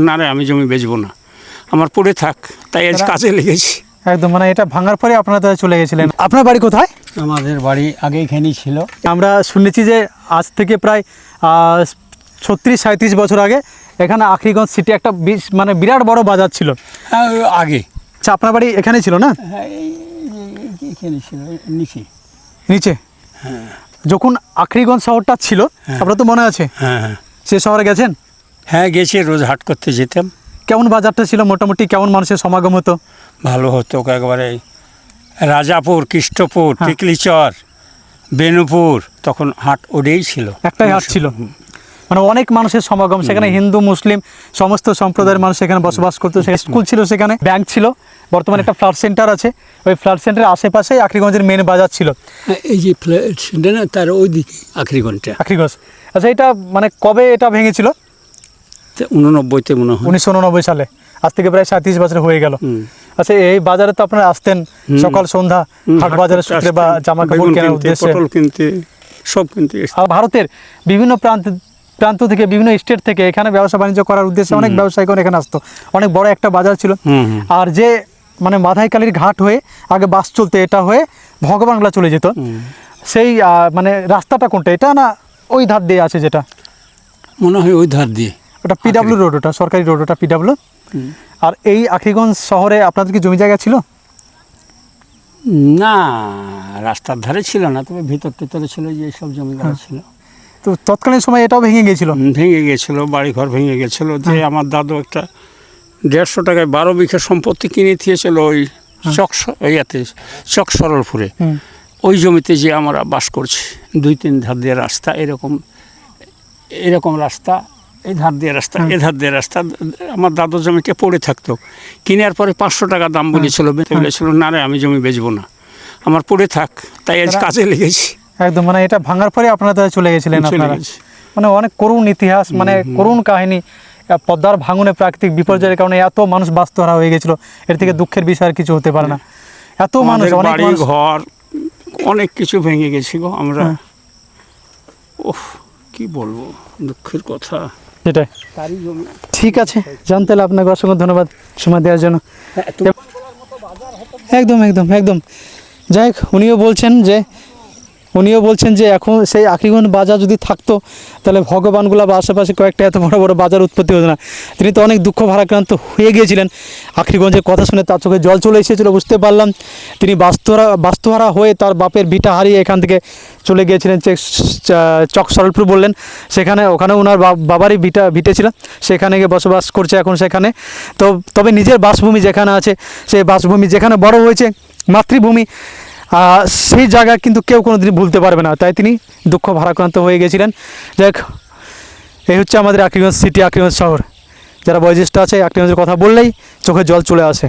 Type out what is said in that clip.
না রে আমি জমি বেচবো না। আমার পড়ে থাক তাই আজ কাজে লেগেছি। একদম মানে এটা ভাঙার পরে আপনারা তাহলে চলে গেছিলেন। আপনার বাড়ি কোথায়? আমাদের বাড়ি আগে এখানেই ছিল। আমরা শুনেছি যে আজ থেকে প্রায় ছত্রিশ সাঁত্রিশ বছর আগে এখানে আখরিগঞ্জ সিটি একটা বিশ- মানে বিরাট বড় বাজার ছিল। হ্যাঁ আগে। আচ্ছা আপনার বাড়ি এখানে ছিল না? হ্যাঁ এখানে ছিল নিচে। নিচে? হ্যাঁ। যখন আখরিগঞ্জ শহরটা ছিল আপনার তো মনে আছে? হ্যাঁ হ্যাঁ। সে শহরে গেছেন? হ্যাঁ গেছি রোজ হাট করতে যেতাম। কেমন বাজারটা ছিল? মোটামুটি কেমন মানুষের সমাগম হতো? ভালো হতো একবারে। রাজাপুর কৃষ্ণপুর হ্যাঁ। টিকলিচর বেনুপুর তখন হাট ওডেই ছিল। একটাই হাট ছিল। মানে অনেক মানুষের সমাগম সেখানে হিন্দু মুসলিম সমস্ত সম্প্রদায়ের মানুষ সেখানে বসবাস করতো। স্কুল ছিল সেখানে ব্যাংক ছিল। বর্তমানে একটা ফ্লাড সেন্টার আছে। ওই ফ্লাড সেন্টারের আশেপাশেই আখরিগঞ্জের মেন বাজার ছিল। এই যে ফ্ল্যাট না তার ওই দিকে আখরিগঞ্জটা। আখরিগঞ্জ। আচ্ছা এটা মানে কবে এটা ভেঙেছিল? উননব্বইতে মনে হয়। উনিশশো উননব্বই সালে। আজ থেকে প্রায় সাঁত্রিশ বছর হয়ে গেল। আচ্ছা এই বাজারে তো আপনারা আসতেন সকাল সন্ধ্যা হাট বাজারের সূত্রে বা জামা কাপড় কেনার উদ্দেশ্যে। কিনতে সব কিনতে আর ভারতের বিভিন্ন প্রান্ত প্রান্ত থেকে বিভিন্ন স্টেট থেকে এখানে ব্যবসা বাণিজ্য করার উদ্দেশ্যে অনেক ব্যবসায়ীগণ এখানে আসতো। অনেক বড় একটা বাজার ছিল। আর যে মানে মাধাইকালির ঘাট হয়ে আগে বাস চলতে এটা হয়ে ভগবানগলা চলে যেত। সেই মানে রাস্তাটা কোনটা এটা না ওই ধার দিয়ে আছে যেটা? মনে হয় ওই ধার দিয়ে। ওটা পিডাব্লিউ রোড ওটা সরকারি রোড ওটা পিডাব্লিউ আর এই আখিগঞ্জ শহরে আপনাদের কি জমি জায়গা ছিল? না রাস্তার ধারে ছিল না তবে ভিতর টিতরে ছিল যে সব জমিদার ছিল। তো তৎকালীন সময় এটাও ভেঙে গিয়েছিল ভেঙে গেছিল বাড়ি ঘর ভেঙে গেছিল যে আমার দাদু একটা দেড়শো টাকায় বারো বিঘা সম্পত্তি কিনে দিয়েছিল ওই চক ইয়াতে চক সরলপুরে। ওই জমিতে যে আমরা বাস করছি দুই তিন ধার দিয়ে রাস্তা এরকম এরকম রাস্তা এই ধার দিয়ে রাস্তা এ ধার দিয়ে রাস্তা। আমার দাদু জমিটা পড়ে থাকতো। কেনার পরে পাঁচশো টাকা দাম বলেছিল বলেছিল না রে আমি জমি বেচবো না। আমার পড়ে থাক তাই আজ কাজে লেগেছি। একদম মানে এটা ভাঙার পরে আপনারা চলে গেছিলেন আপনারা। মানে অনেক করুণ ইতিহাস মানে করুণ কাহিনী। পদ্মার ভাঙনে প্রাকৃতিক বিপর্যয়ের কারণে এত মানুষ বাস্তুহারা হয়ে গেছিল। এর থেকে দুঃখের বিষয় আর কিছু হতে পারে না। এত মানুষ অনেক ঘর অনেক কিছু ভেঙে গেছি গো আমরা। ওহ কি বলব দুঃখের কথা। সেটাই ঠিক আছে জান তাহলে আপনাকে অসংখ্য ধন্যবাদ সময় দেওয়ার জন্য। একদম একদম একদম। যাই হোক উনিও বলছেন যে উনিও বলছেন যে এখন সেই আকিগঞ্জ বাজার যদি থাকতো, তাহলে ভগবানগুলা বা আশেপাশে কয়েকটা এত বড় বড় বাজার উৎপত্তি হতো না। তিনি তো অনেক দুঃখ ভারাক্রান্ত হয়ে গিয়েছিলেন। আখরিগঞ্জের কথা শুনে তার চোখে জল চলে এসেছিল, বুঝতে পারলাম। তিনি বাস্তুহারা বাস্তুহারা হয়ে তার বাপের ভিটা হারিয়ে এখান থেকে চলে গিয়েছিলেন চক সরলপুর বললেন। সেখানে, ওখানে ওনার বাবারই ভিটা, ভিটে ছিল। সেখানে গিয়ে বসবাস করছে এখন সেখানে। তো, তবে নিজের বাসভূমি যেখানে আছে, সেই বাসভূমি যেখানে বড় হয়েছে, মাতৃভূমি সেই জায়গা কিন্তু কেউ কোনো দিন ভুলতে পারবে না। তাই তিনি দুঃখ ভারাক্রান্ত হয়ে গেছিলেন। যাই এই হচ্ছে আমাদের আকিগঞ্জ সিটি আকিগঞ্জ শহর। যারা বয়োজ্যেষ্ঠ আছে আকিগঞ্জের কথা বললেই চোখে জল চলে আসে।